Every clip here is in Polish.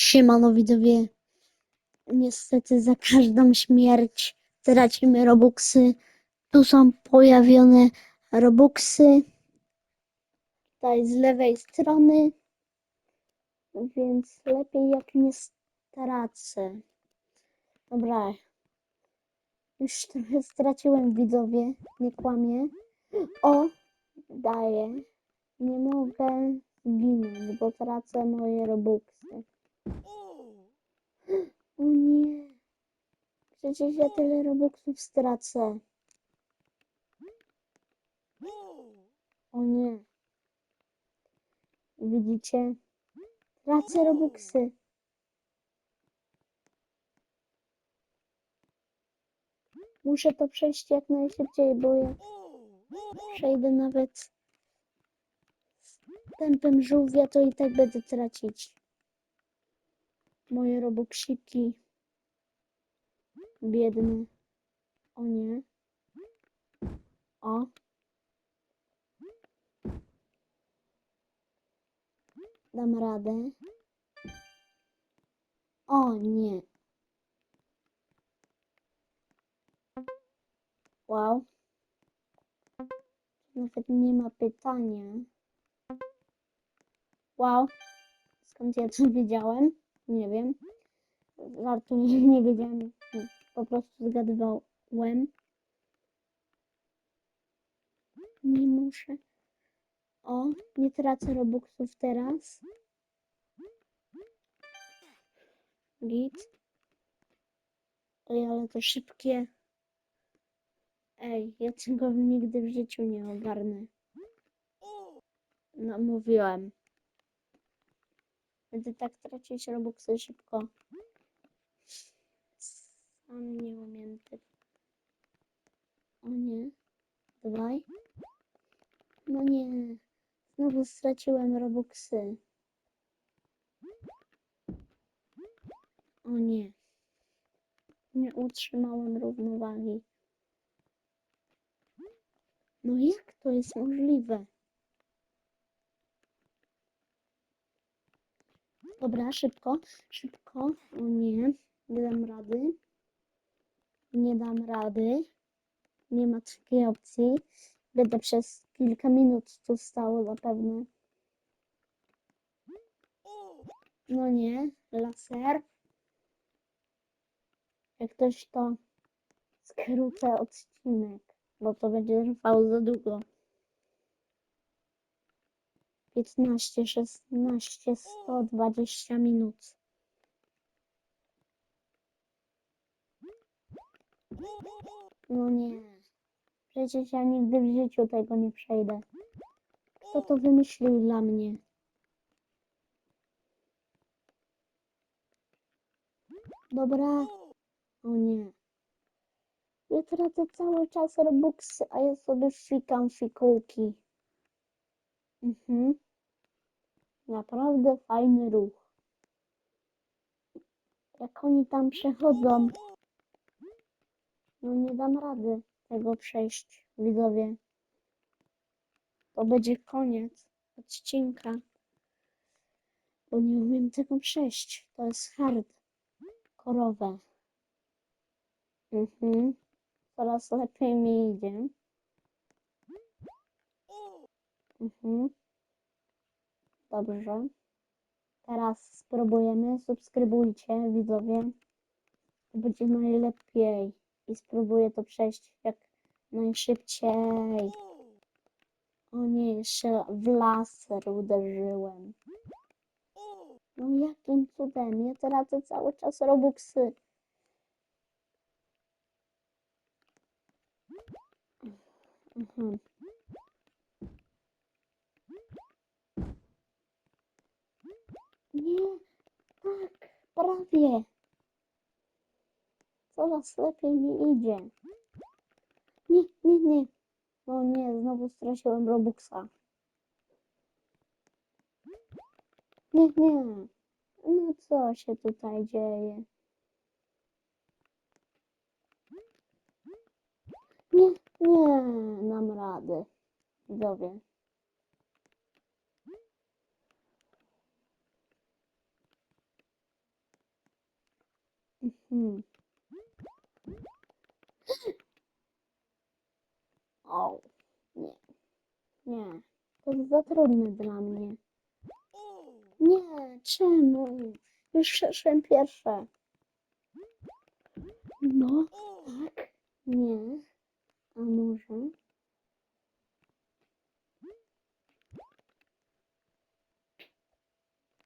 Siemano widzowie. Niestety za każdą śmierć tracimy robuxy. Tu są pojawione robuxy. Tutaj z lewej strony. Więc lepiej jak nie stracę. Dobra. Już trochę straciłem widzowie. Nie kłamię. O! Daję. Nie mogę zginąć, bo tracę moje robuxy. O nie. Przecież ja tyle robuxów stracę. O nie. Widzicie? Tracę robuxy. Muszę to przejść jak najszybciej, bo jak przejdę nawet z tempem żółwia, to i tak będę tracić moje robuxiki. Biedny. O nie. O. Dam radę. O nie. Wow. Nawet nie ma pytania. Wow. Skąd ja to wiedziałem? Nie wiem. Żartuję, nie wiedziałem. Po prostu zgadywałem. Nie muszę. O, nie tracę robuxów teraz. Git. Ej, ale to szybkie. Ej, ja tego nigdy w życiu nie ogarnę. No, mówiłem. Będę tak tracić robuxy szybko. Sam nie umiem tego. O nie. Dawaj. No nie. Znowu straciłem robuxy. O nie. Nie utrzymałem równowagi. No jak to jest możliwe? Dobra, szybko, szybko. O nie, nie dam rady. Nie dam rady. Nie ma takiej opcji. Będę przez kilka minut tu stało zapewne. No nie, laser. Jak ktoś to skrócę odcinek, bo to będzie trwało za długo. 15, 16, 120 minut. No nie. Przecież ja nigdy w życiu tego nie przejdę. Kto to wymyślił dla mnie? Dobra. O nie. Ja tracę cały czas robuxy, a ja sobie fikam fikołki. Mhm. Naprawdę fajny ruch. Jak oni tam przechodzą. No nie dam rady tego przejść, widzowie. To będzie koniec odcinka. Bo nie umiem tego przejść. To jest hard. Korowe. Mhm. Coraz lepiej mi idzie. Mhm. Dobrze. Teraz spróbujemy. Subskrybujcie, widzowie. To będzie najlepiej. I spróbuję to przejść jak najszybciej. O nie, jeszcze w laser uderzyłem. No jakim cudem? Ja tracę cały czas robuxy. Mhm. Nie, tak, prawie. Coraz lepiej mi idzie. Nie, nie, nie. O nie, znowu straciłem Robuxa. Nie, nie. No co się tutaj dzieje? Nie, nie, dam rady. Widzowie. Mhm. O, nie. Nie. To jest za trudne dla mnie. Nie, czemu? Już przeszłem pierwsze. No, tak. Nie. A może?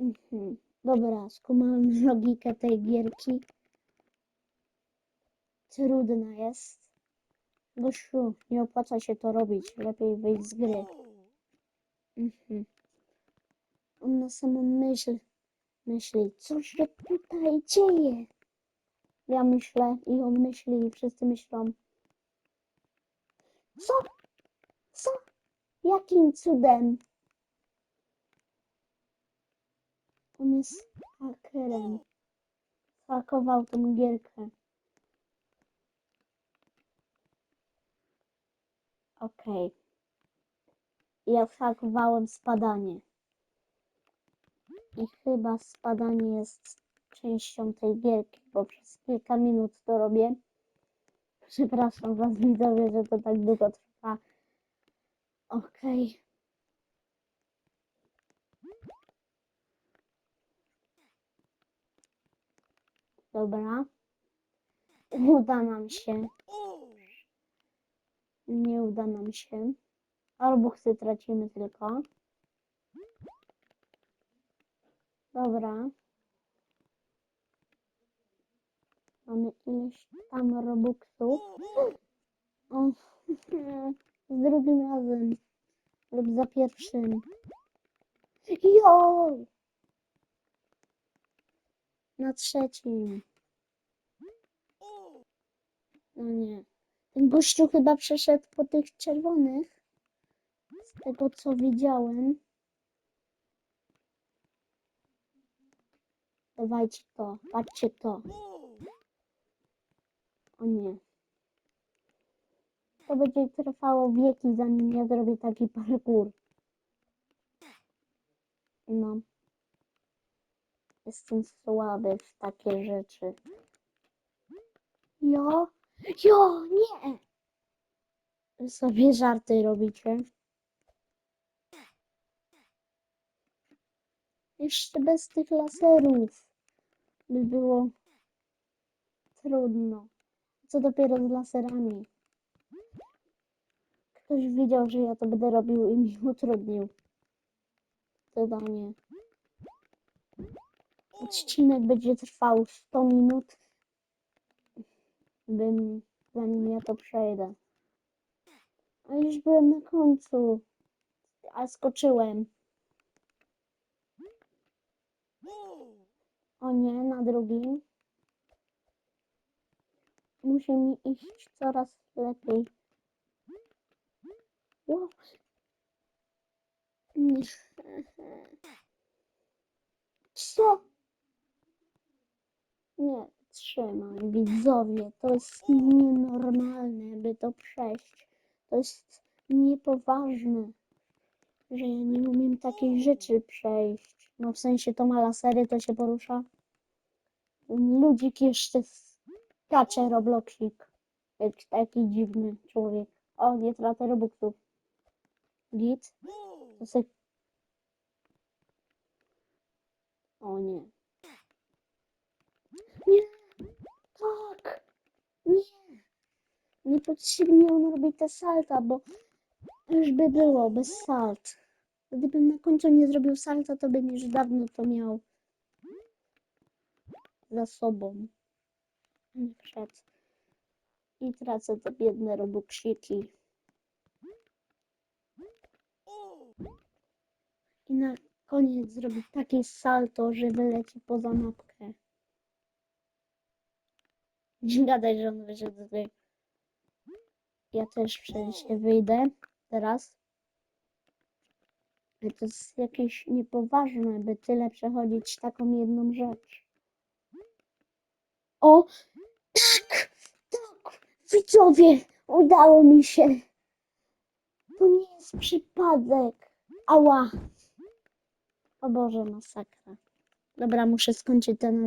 Mhm. Dobra, skumałem logikę tej gierki. Trudna jest. Gościu, nie opłaca się to robić. Lepiej wyjść z gry. Mhm. On na samą myśl myśli, co się tutaj dzieje? Ja myślę i on myśli i wszyscy myślą. Co? Co? Jakim cudem? On jest hakerem. Hakował tą gierkę. Okej. Ja zhakowałem spadanie. I chyba spadanie jest częścią tej gierki, bo przez kilka minut to robię. Przepraszam was widzowie, że to tak długo trwa. Okej. Dobra. Uda nam się. Nie uda nam się. Albo chcę tracimy tylko. Dobra. Mamy ileś tam robuxów. O, z drugim razem. Lub za pierwszym. Jo! Na trzecim. No nie. Gościu chyba przeszedł po tych czerwonych. Z tego co widziałem. Dawajcie to, patrzcie to. O nie. To będzie trwało wieki, zanim ja zrobię taki parkour. No. Jestem słaby w takie rzeczy. Jo? Jo, nie! Sobie żarty robicie. Jeszcze bez tych laserów by było trudno. Co dopiero z laserami. Ktoś widział, że ja to będę robił i mi utrudnił zadanie. Odcinek będzie trwał 100 minut, bym, zanim ja to przejdę. A już byłem na końcu, a skoczyłem. O nie, na drugim. Musi mi iść coraz lepiej. Wow. Co? Nie, trzymaj, widzowie, to jest nienormalne, by to przejść. To jest niepoważne, że ja nie umiem takiej rzeczy przejść. No w sensie to ma lasery, to się porusza. Ludzik jeszcze skacze Robloxik. Taki dziwny człowiek. O, nie tracę robuxów. Git. To se... O. Nie. Tak. Nie. Niepotrzebnie on robi te salta, bo już by było bez salt. Gdybym na końcu nie zrobił salta, to bym już dawno to miał za sobą. Nie przed. I tracę te biedne robuxiki. I na koniec zrobi takie salto, że wyleci poza mapkę. Nie gadaj, że on wyszedł gry. Ja też przecież wyjdę teraz. To jest jakieś niepoważne, by tyle przechodzić taką jedną rzecz. O! Tak! Tak! Widzowie! Udało mi się! To nie jest przypadek. Ała! O Boże, masakra. Dobra, muszę skończyć ten odcinek.